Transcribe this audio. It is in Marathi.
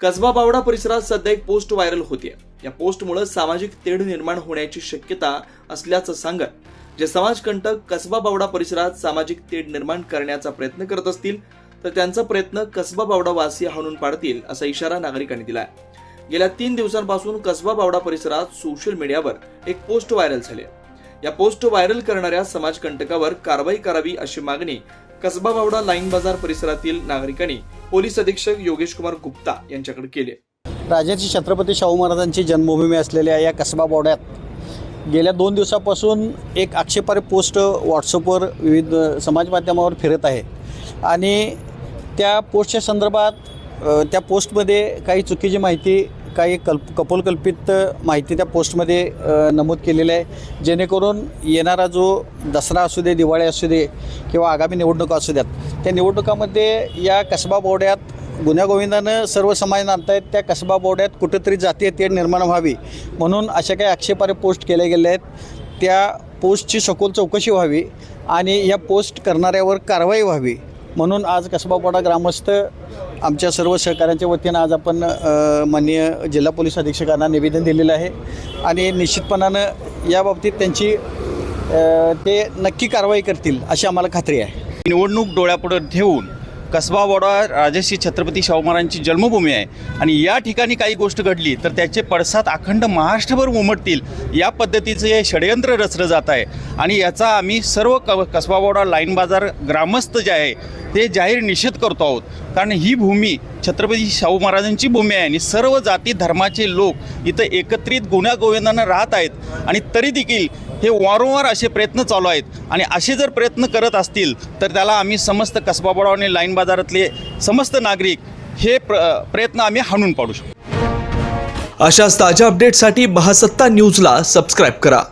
कसबा बावडा परिसरात सध्या एक पोस्ट व्हायरल होते या पोस्टमुळे सामाजिक तेढ निर्माण होण्याची शक्यता असल्याचं सांगत जे समाजकंटक कसबा बावडा परिसरात सामाजिक तेढ निर्माण करण्याचा प्रयत्न करत असतील तर त्यांचा प्रयत्न कसबा बावडा वासी हाणून पाडतील असा इशारा नागरिकांनी दिलाय. गेल्या तीन दिवसांपासून कसबा बावडा परिसरात सोशल मीडियावर एक पोस्ट व्हायरल झाली या पोस्ट व्हायरल करणाऱ्या समाजकंटकावर कारवाई करावी अशी मागणी कसबा बावडा लाईन बाजार परिसरातील नागरिकांनी पोलीस अधीक्षक योगेश कुमार गुप्ता यांच्याकडे केले. राजाची छत्रपती शाहू महाराजांची जन्मभूमी असलेल्या या कसबा बोड्यात गेल्या दोन दिवसापासून एक आक्षेपार्ह पोस्ट व्हॉट्सअपवर विविध समाज माध्यमावर फिरत आहे. आणि त्या पोस्टच्या संदर्भात त्या पोस्टमध्ये काही चुकीची माहिती काही कल्प कपोलकल्पित माहिती त्या पोस्टमध्ये नमूद केलेली आहे. जेणेकरून येणारा जो दसरा असू दे दिवाळी असू दे किंवा आगामी निवडणुका असू द्यात त्या निवडणुकामध्ये या कसबा बोर्ड्यात गुन्ह्यागोविंदानं सर्व समाज नांदतायत त्या कसबा बोर्ड्यात कुठंतरी जातीय तेढ निर्माण व्हावी म्हणून अशा काही आक्षेपार्ह पोस्ट केल्या गेल्या आहेत. त्या पोस्टची सखोल चौकशी व्हावी आणि या पोस्ट करणाऱ्यावर कारवाई व्हावी म्हणून आज कसबा बोर्डा ग्रामस्थ आमच्या सर्व सहकाऱ्यांच्या वतीनं आज आपण माननीय जिल्हा पोलीस अधीक्षकांना निवेदन दिलेलं आहे. आणि निश्चितपणानं याबाबतीत त्यांची ते नक्की कारवाई करतील अशी आम्हाला खात्री आहे. निवडणूक डोळ्यापुढं ठेवून कसबा वडा राजश्री छत्रपती शाहू महाराजांची जन्मभूमी आहे आणि या ठिकाणी काही गोष्ट घडली तर त्याचे पडसाद अखंड महाराष्ट्रभर उमटतील या पद्धतीचं हे षडयंत्र रचलं जात आहे. आणि याचा आम्ही सर्व क कसबा वडा लाईन बाजार ग्रामस्थ जे आहे ते जाहीर निषेध करतो आहोत. कारण ही भूमी छत्रपती शाहू महाराजांची भूमी आहे आणि सर्व जाती धर्माचे लोक इथं एकत्रित गुण्यागोविंदांना राहत आहेत. आणि तरी देखील हे वारंवार असे प्रयत्न चालू आहेत. आणि असे जर प्रयत्न करत असतील तर त्याला आम्ही समस्त कसबा बडाव आणि लाईन बाजारातले समस्त नागरिक हे प्र प्रयत्न आम्ही हाणून पाडू शकतो. अशाच ताज्या अपडेटसाठी महासत्ता न्यूजला सबस्क्राईब करा.